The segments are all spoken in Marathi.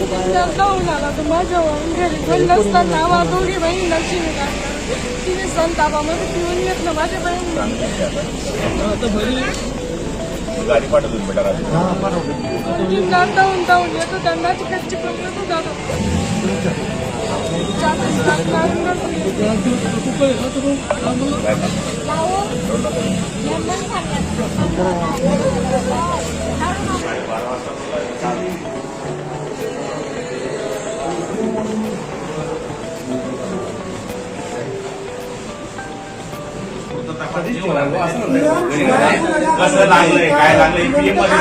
आला तर माझ्या घरी कोण नसताना वा दोघी बहिणीला शिवी तिने संतापामध्ये पिऊन घेतलं माझ्या बहिणी गाडी पाठवून बेटा रात्री जिल्हा धावून धावून येतो त्यांना कच्ची पण येतो जातो कसं लागलंय काय लागलंय पीएममध्ये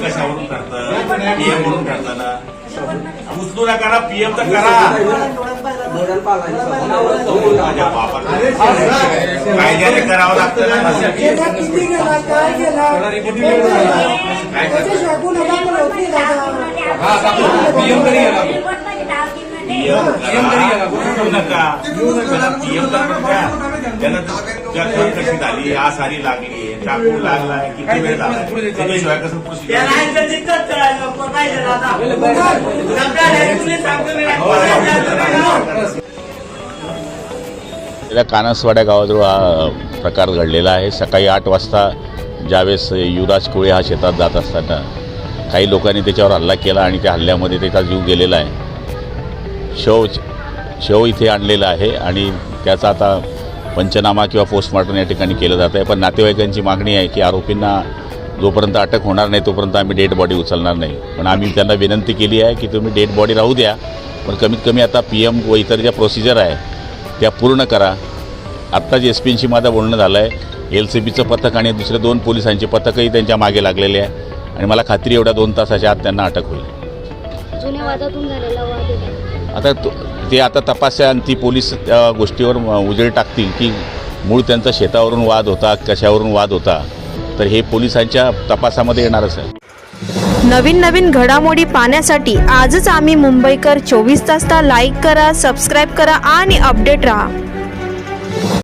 कशावरून करतं पीएम म्हणून करताना उचलू नका ना पीएम तर करा. कायद्याने करावं लागतं ना काय करतं? पीएम करू नका त्याला पीएम तर पण द्या त्याला जखम कशी झाली आ सारी लागली चाकू लागलाय किती वेळ लागला त्याच्याशिवाय कसं प्रोसिजर या कानसवाड्या गावाजवळ हा प्रकार घडलेला आहे. सकाळी आठ वाजता ज्यावेळेस युवराज कोळे हा शेतात जात असताना काही लोकांनी त्याच्यावर हल्ला केला आणि त्या हल्ल्यामध्ये त्याचा जीव गेलेला आहे. शव शव इथे आणलेला आहे आणि त्याचा आता पंचनामा किंवा पोस्टमॉर्टम या ठिकाणी केलं जात आहे. पण नातेवाईकांची मागणी आहे की आरोपींना जोपर्यंत अटक होणार नाही तोपर्यंत आम्ही डेड बॉडी उचलणार नाही. पण आम्ही त्यांना विनंती केली आहे की तुम्ही डेड बॉडी राहू द्या पण कमीत कमी आता पी एम व इतर ज्या प्रोसिजर आहे त्या पूर्ण करा. आत्ताच एस पींशी माझं बोलणं झालं आहे एल सी बीचं पथक आणि दुसरे दोन पोलिसांचे पथकही त्यांच्या मागे लागलेले आहे. आणि मला खात्री एवढ्या दोन तासाच्या आत त्यांना अटक होईल. जुन्या वादातून झालेला वाद आहे. आता तो ते आता तपासल्या आणि ती पोलीस त्या गोष्टीवर उजेड टाकतील की मूळ त्यांचा शेतावरून वाद होता कशावरून वाद होता तर हे पोलिसांच्या तपासामध्ये येणारच आहे. नवीन नवीन घडामोडी पाहण्यासाठी आजच आम्ही मुंबईकर चोवीस तासला लाईक करा सबस्क्राईब करा आणि अपडेट राहा.